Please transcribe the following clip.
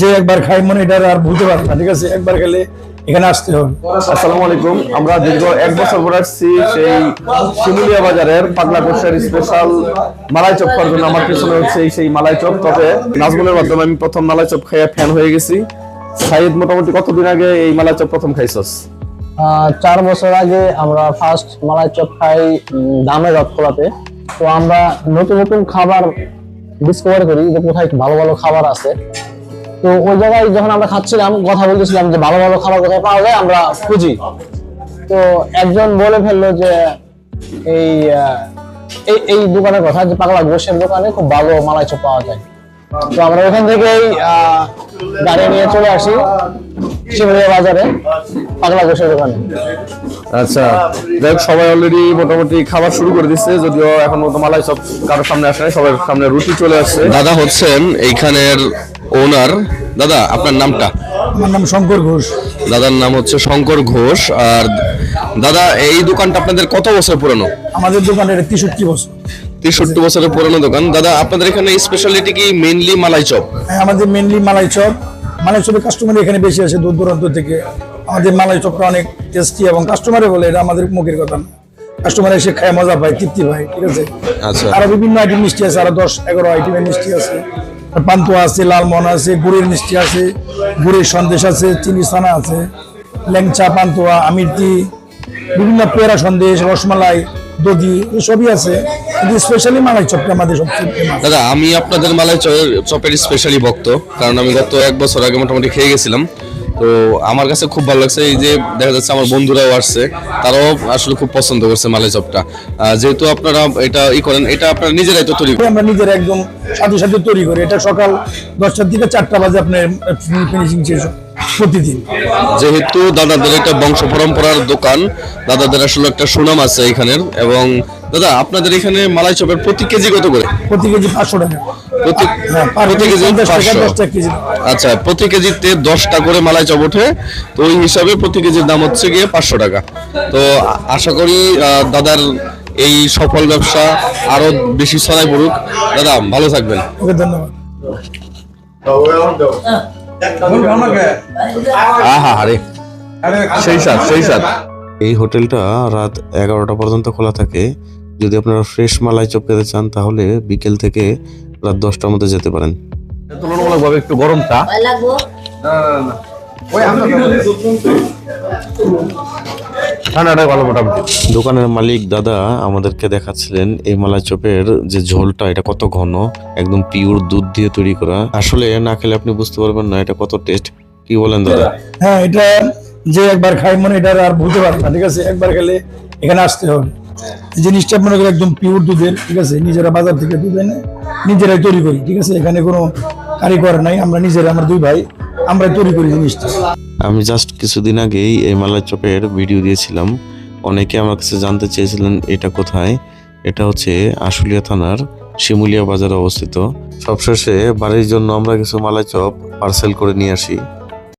যে একবার খাই মনে এটা আর ভুলতে পারবে না। ঠিক আছে একবার খেলে এখানে আসতে হবে। আসসালামু আলাইকুম। আমরা দীর্ঘ এক বছর পর আসছি সেই শিমুলিয়া বাজারের পাগলা কোষের স্পেশাল মালাই চপ খাওয়ার জন্য। আমার পিছনে হচ্ছে এই সেই মালাই চপ। তবে নাজমুলের মাধ্যমে আমি প্রথম মালাই চপ খাইয়া ফ্যান হয়ে গেছি। সাইদ মোটামুটি কতদিন আগে এই মালাই চপ প্রথম খাইছস? আহ, চার বছর আগে আমরা ফার্স্ট মালাই চপ খাই দামে রথখোলাতে। তো আমরা নতুন নতুন খাবার ডিসকভার করি যে কোথায় ভালো ভালো খাবার আছে। তো ওই জায়গায় যখন আমরা খাচ্ছিলাম কথা বলতেছিলাম যে ভালো ভালো খাবার কোথায় পাওয়া যায় আমরা খুঁজি। তো একজন বলে ফেলল যে এই আহ, এই এই দোকানের কথা যে পাগলা গোশের দোকানে খুব ভালো মালাই চপ পাওয়া যায়। তো আমরা ওখান থেকেই আহ, গাড়ি নিয়ে চলে আসি শিবরিয়া বাজারে পাগলা গোশের দোকানে। আচ্ছা যাই হোক, সবাই অলরেডি মোটামুটি খাবার শুরু করে দিচ্ছে যদিও এখন মতো মালাই চপ কারোর সামনে আসে সবার সামনে রুটি চলে আসছে। দাদা হচ্ছেন এইখানের ওনার দাদা আপনার নামটা? আমার নাম শঙ্কর ঘোষ। দাদার নাম হচ্ছে শঙ্কর ঘোষ আর দাদা এই দোকানটা আপনাদের কত বছর পুরনো? আমাদের দোকানে এটা তেষট্টি বছর। তেষট্টি বছরের পুরনো দোকান। দাদা আপনাদের এখানে স্পেশালিটি কি মেনলি মালাই চপ? হ্যাঁ, আমাদের মেনলি মালাই চপ। মালাই চপের কাস্টমার এখানে বেশি আছে দূর দূরান্ত থেকে। আমাদের মালাই চপটা অনেক টেস্টি এবং কাস্টমারে বলে এটা আমাদের মুখের কথা না। কাস্টমার এসে খায় মজা পায় তৃপ্তি পায় ঠিক আছে? আচ্ছা। আরও বিভিন্ন আইটেম মিষ্টি আছে আরও দশ এগারো আইটেমের মিষ্টি আছে। পান্তুয়া আছে, লালমোহন আছে, গুড়ের মিষ্টি আছে, গুড়ের সন্দেশ আছে, চিনি ছানা আছে, ল্যাংচা, পান্তুয়া আমিরতি বিভিন্ন পেয়ারা সন্দেশ, রসমালাই, দধি এসবই আছে। স্পেশালি মালাই চপটা আমাদের সবচেয়ে দাদা, আমি আপনাদের মালাই চপের স্পেশালি ভক্ত, কারণ আমি গত এক বছর আগে মোটামুটি খেয়ে গেছিলাম। তো আমার কাছে খুব ভালো লাগছে এই যে দেখা যাচ্ছে আমার বন্ধুরাও আসছে, তারাও আসলে খুব পছন্দ করছে মালাই চপটা। যেহেতু আপনারা এটা ই করেন, এটা আপনারা নিজেরাই তো তৈরি। আমরা নিজেরা একদম সাথে সাথে তৈরি করি। এটা সকাল দশটার দিকে চারটা বাজে আপনার ফিনিশিং শেষ। প্রতিদিন। যেহেতু দাদাদের একটা বংশ পরম্পরার দোকান দাদাদের আসলে একটা সুনাম আছে এখানের এবং দাদা আপনাদের এখানে মালাই চপের প্রতি কেজি কত করে? প্রতি কেজি পাঁচশো টাকা। প্রতি হ্যাঁ কেজি আচ্ছা প্রতি কেজিতে দশটা করে মালাই চপ ওঠে তো ওই হিসাবে প্রতি কেজির দাম হচ্ছে গিয়ে পাঁচশো টাকা। তো আশা করি দাদার এই সফল ব্যবসা আরও বেশি ছড়াই পড়ুক। দাদা ভালো থাকবেন। ওকে ধন্যবাদ। আহা আরে। সেই সাথ সেই সাথ এই হোটেলটা রাত এগারোটা পর্যন্ত খোলা থাকে। যদি আপনারা ফ্রেশ মালাই চপ খেতে চান তাহলে বিকেল থেকে রাত দশটার মধ্যে যেতে পারেন। তুলনামূলকভাবে একটু গরমটা না না লাগবো ঠান্ডাটাই ভালো মোটামুটি। দোকানের মালিক দাদা আমাদেরকে দেখাচ্ছিলেন এই মালাই চপের যে ঝোলটা এটা কত ঘন একদম পিওর দুধ দিয়ে তৈরি করা। আসলে না খেলে আপনি বুঝতে পারবেন না এটা কত টেস্ট কি বলেন দাদা? হ্যাঁ এটা যে একবার খাই মনে এটা আর ভুলতে পারবে না ঠিক আছে? একবার খেলে এখানে আসতে হবে। এই জিনিসটা মনে করি একদম পিওর দুধের ঠিক আছে? নিজেরা বাজার থেকে দুধ এনে নিজেরাই তৈরি করি ঠিক আছে? এখানে কোনো কারিগর নাই আমরা নিজেরা আমরা দুই ভাই আমরা তৈরি করি জিনিসটা। আমি জাস্ট কিছুদিন আগেই এই মালাই চপের ভিডিও দিয়েছিলাম। অনেকে আমার কাছে জানতে চেয়েছিলেন এটা কোথায়। এটা হচ্ছে আশুলিয়া থানার শিমুলিয়া বাজারে অবস্থিত। সবশেষে বাড়ির জন্য আমরা কিছু মালাই চপ পার্সেল করে নিয়ে আসি।